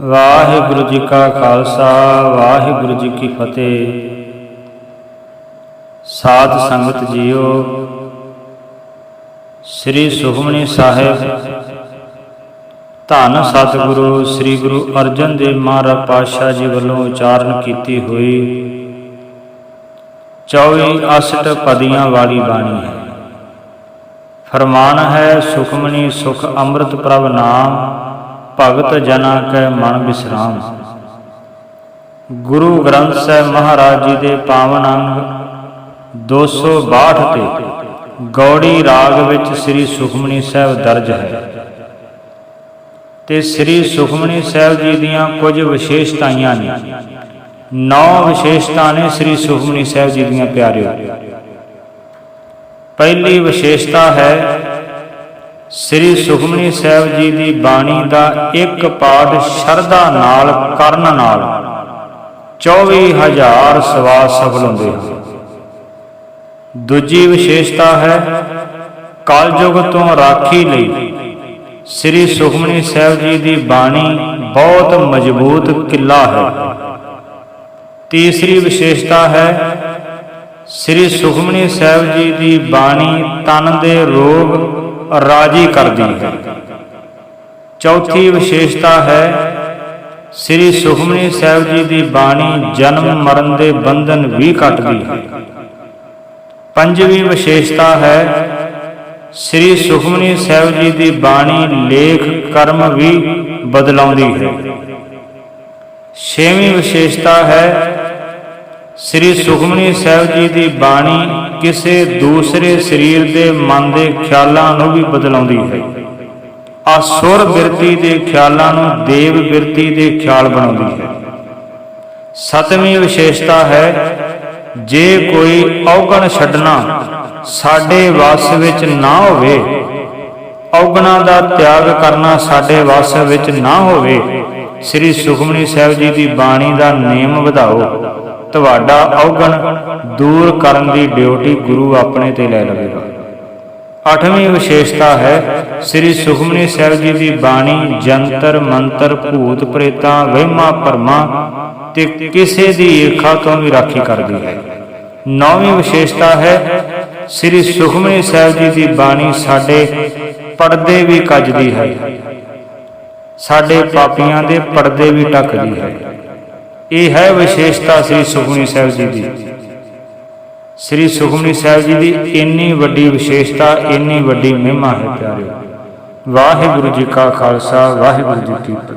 ਵਾਹਿਗੁਰੂ ਜੀ ਕਾ ਖਾਲਸਾ, ਵਾਹਿਗੁਰੂ ਜੀ ਕੀ ਫਤਿਹ। ਸਾਧ ਸੰਗਤ ਜੀਓ, ਸ੍ਰੀ ਸੁਖਮਨੀ ਸਾਹਿਬ, ਧੰਨ ਸਤਿਗੁਰੂ ਸ੍ਰੀ ਗੁਰੂ ਅਰਜਨ ਦੇਵ ਮਹਾਰਾਜ ਪਾਤਸ਼ਾਹ ਜੀ ਵੱਲੋਂ ਉਚਾਰਨ ਕੀਤੀ ਹੋਈ 24 ਅਸ਼ਟ ਪਦੀਆਂ ਵਾਲੀ ਬਾਣੀ ਹੈ। ਫਰਮਾਨ ਹੈ, ਸੁਖਮਨੀ ਸੁਖ ਅੰਮ੍ਰਿਤ ਪ੍ਰਭ ਨਾਮ ਭਗਤ ਜਨਾ ਕੈ ਮਨ ਬਿਸਰਾਮ। ਗੁਰੂ ਗ੍ਰੰਥ ਸਾਹਿਬ ਮਹਾਰਾਜ ਜੀ ਦੇ ਪਾਵਨ ਅੰਗ 262 ਤੇ ਗੌੜੀ ਰਾਗ ਵਿੱਚ ਸ੍ਰੀ ਸੁਖਮਨੀ ਸਾਹਿਬ ਦਰਜ ਹੈ। ਤੇ ਸ੍ਰੀ ਸੁਖਮਨੀ ਸਾਹਿਬ ਜੀ ਦੀਆਂ ਕੁਝ ਵਿਸ਼ੇਸ਼ਤਾਈਆਂ ਨੇ। ਨੌ ਵਿਸ਼ੇਸ਼ਤਾ ਨੇ ਸ੍ਰੀ ਸੁਖਮਨੀ ਸਾਹਿਬ ਜੀ ਦੀਆਂ ਪਿਆਰਿਓ। ਪਹਿਲੀ ਵਿਸ਼ੇਸ਼ਤਾ ਹੈ ਸ੍ਰੀ ਸੁਖਮਨੀ ਸਾਹਿਬ ਜੀ ਦੀ ਬਾਣੀ ਦਾ ਇੱਕ ਪਾਠ ਸ਼ਰਧਾ ਨਾਲ ਕਰਨ ਨਾਲ 24000 ਸਵਾ ਸਫਲ ਹੁੰਦੇ ਹਨ। ਦੂਜੀ ਵਿਸ਼ੇਸ਼ਤਾ ਹੈ ਕਲਯੁਗ ਤੋਂ ਰਾਖੀ ਲਈ। ਸ੍ਰੀ ਸੁਖਮਨੀ ਸਾਹਿਬ ਜੀ ਦੀ ਬਾਣੀ ਬਹੁਤ ਮਜ਼ਬੂਤ ਕਿਲਾ ਹੈ। ਤੀਸਰੀ ਵਿਸ਼ੇਸ਼ਤਾ ਹੈ ਸ੍ਰੀ ਸੁਖਮਨੀ ਸਾਹਿਬ ਜੀ ਦੀ ਬਾਣੀ ਤਨ ਦੇ ਰੋਗ ਰਾਜੀ ਕਰਦੀ ਹੈ। ਚੌਥੀ ਵਿਸ਼ੇਸ਼ਤਾ ਹੈ, ਸ੍ਰੀ ਸੁਖਮਨੀ ਸਾਹਿਬ ਜੀ ਦੀ ਬਾਣੀ ਜਨਮ ਮਰਨ ਦੇ ਬੰਧਨ ਵੀ ਕੱਟਦੀ ਹੈ। ਪੰਜਵੀਂ ਵਿਸ਼ੇਸ਼ਤਾ ਹੈ, ਸ੍ਰੀ ਸੁਖਮਨੀ ਸਾਹਿਬ ਜੀ ਦੀ ਬਾਣੀ ਲੇਖ ਕਰਮ ਵੀ ਬਦਲਾਉਂਦੀ ਹੈ। ਛੇਵੀਂ ਵਿਸ਼ੇਸ਼ਤਾ ਹੈ ਸ੍ਰੀ ਸੁਖਮਨੀ ਸਾਹਿਬ ਜੀ ਦੀ ਬਾਣੀ ਕਿਸੇ ਦੂਸਰੇ ਸਰੀਰ ਦੇ ਮਨ ਦੇ ਖਿਆਲਾਂ ਨੂੰ ਵੀ ਬਦਲਾਉਂਦੀ ਹੈ। ਅਸੁਰ ਬਿਰਤੀ ਦੇ ਖਿਆਲਾਂ ਨੂੰ ਦੇਵ ਬਿਰਤੀ ਦੇ ਖਿਆਲ ਬਣਾਉਂਦੀ ਹੈ। ਸਤਵੀਂ ਵਿਸ਼ੇਸ਼ਤਾ ਹੈ, ਜੇ ਕੋਈ ਔਗਣ ਛੱਡਣਾ ਸਾਡੇ ਵਸ ਵਿੱਚ ਨਾ ਹੋਵੇ, ਔਗਣਾਂ ਦਾ ਤਿਆਗ ਕਰਨਾ ਸਾਡੇ ਵਸ ਵਿੱਚ ਨਾ ਹੋਵੇ, ਸ੍ਰੀ ਸੁਖਮਨੀ ਸਾਹਿਬ ਜੀ ਦੀ ਬਾਣੀ ਦਾ ਨੇਮ ਵਧਾਓ। ਤੁਹਾਡਾ ਔਗਣ ਦੂਰ ਕਰਨ ਦੀ ਡਿਊਟੀ ਗੁਰੂ ਆਪਣੇ ਤੇ ਲੈ ਲਵੇਗਾ। ਅੱਠਵੀਂ ਵਿਸ਼ੇਸ਼ਤਾ ਹੈ, ਸ੍ਰੀ ਸੁਖਮਨੀ ਸਾਹਿਬ ਜੀ ਦੀ ਬਾਣੀ, ਜੰਤਰ, ਮੰਤਰ, ਭੂਤ ਪ੍ਰੇਤਾਂ, ਵਹਿਮਾਂ, ਭਰਮਾਂ ਤੇ ਕਿਸੇ ਦੀ ਈਰਖਾ ਤੋਂ ਵੀ ਰਾਖੀ ਕਰਦੀ ਹੈ। ਨੌਵੀਂ ਵਿਸ਼ੇਸ਼ਤਾ ਹੈ, ਸ੍ਰੀ ਸੁਖਮਨੀ ਸਾਹਿਬ ਜੀ ਦੀ ਬਾਣੀ ਸਾਡੇ ਪਰਦੇ ਵੀ ਕੱਜਦੀ ਹੈ। ਸਾਡੇ ਪਾਪੀਆਂ ਦੇ ਪਰਦੇ ਵੀ ਢੱਕਦੀ ਹੈ। ਇਹ ਹੈ ਵਿਸ਼ੇਸ਼ਤਾ ਸ੍ਰੀ ਸੁਖਮਨੀ ਸਾਹਿਬ ਜੀ ਦੀ। ਸ੍ਰੀ ਸੁਖਮਨੀ ਸਾਹਿਬ ਜੀ ਦੀ ਇੰਨੀ ਵੱਡੀ ਵਿਸ਼ੇਸ਼ਤਾ, ਇੰਨੀ ਵੱਡੀ ਮਹਿਮਾ ਹੈ ਪਿਆਰਿਓ। ਵਾਹਿਗੁਰੂ ਜੀ ਕਾ ਖਾਲਸਾ, ਵਾਹਿਗੁਰੂ ਜੀ ਕੀ ਫਤਿਹ।